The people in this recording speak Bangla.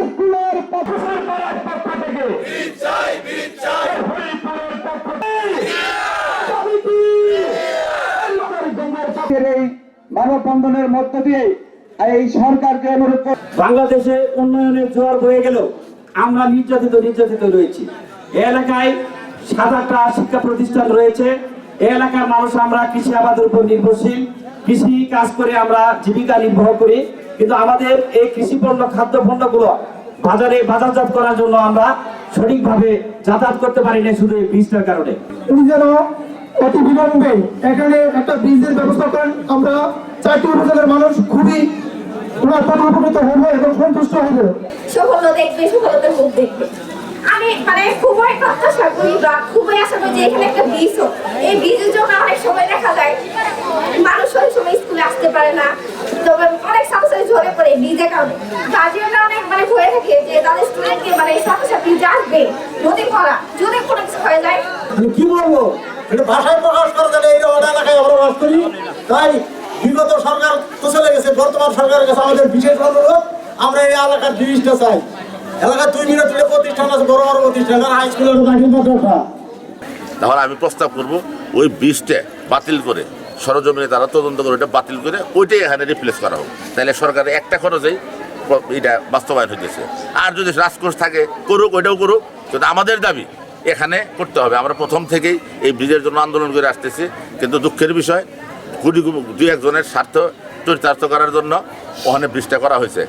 স্কুলের পক্ষ থেকে মানববন্ধনের মধ্য দিয়ে এই সরকারকে অনুরোধ বাংলাদেশে উন্নয়নের জোয়ার বয়ে গেল। আমরা নির্যাতিত নির্যাতিত রয়েছি। এলাকায় সাত আটটা শিক্ষা প্রতিষ্ঠান রয়েছে। এই এলাকার মানুষ আমরা কৃষি আবাদের উপর নির্ভরশীল। কৃষি কাজ করে আমরা জীবিকা নির্বাহ করি। কিন্তু আমাদের এই কৃষি পণ্য খাদ্য পণ্যগুলো বাজারে বাজারজাত করার জন্য আমরা সঠিকভাবে যাতায়াত করতে পারি না শুধু এই বীজটার কারণে। উনি যেন অতি বিলম্বে এখানে একটা ব্রিজের ব্যবস্থা করেন। আমরা চারটি উপজেলার মানুষ খুবই ওনার প্রতি উপকৃত হব এবং সন্তুষ্ট হব। সফলতা দেখবে সফলতার মুখ দেখবে। আমি মানে খুবই প্রত্যাশা করি বা খুবই আশা করি যে এখানে একটা বীজ হোক। এই বীজের জন্য অনেক সময় দেখা যায় মানুষ অনেক সময় স্কুলে আসতে পারে না। তবে অনেক ছাত্রছাত্রী ঝরে পড়ে বীজের কারণে। গার্জিয়ানরা অনেক মানে হয়ে থাকে যে তাদের স্টুডেন্টকে মানে ছাত্রছাত্রী আসবে যদি পড়া যদি কোনো কিছু হয়ে যায়। আমি কি বলব? এটা ভাষায় প্রকাশ করা যাবে এই এলাকায় আমরা বাস করি। তাই বিগত বর্তমান সরকারের কাছে আমাদের বিশেষ অনুরোধ আমরা এই এলাকার জিনিসটা চাই। এলাকার দুই মিনিট তুলে প্রতিষ্ঠান আছে বড় বড় প্রতিষ্ঠান হাই স্কুলের তাহলে আমি প্রস্তাব করব ওই বীজটা বাতিল করে সরজমিনে তারা তদন্ত করে ওটা বাতিল করে ওইটাই এখানে রিপ্লেস করা হোক। তাহলে সরকারের একটা খরচেই এটা বাস্তবায়ন হইতেছে আর যদি রাজকোষ থাকে করুক ওইটাও করুক কিন্তু আমাদের দাবি এখানে করতে হবে। আমরা প্রথম থেকেই এই ব্রিজের জন্য আন্দোলন করে আসতেছি কিন্তু দুঃখের বিষয় কুড়ি দুই একজনের স্বার্থ চরিতার্থ করার জন্য ওখানে ব্রিজটা করা হয়েছে।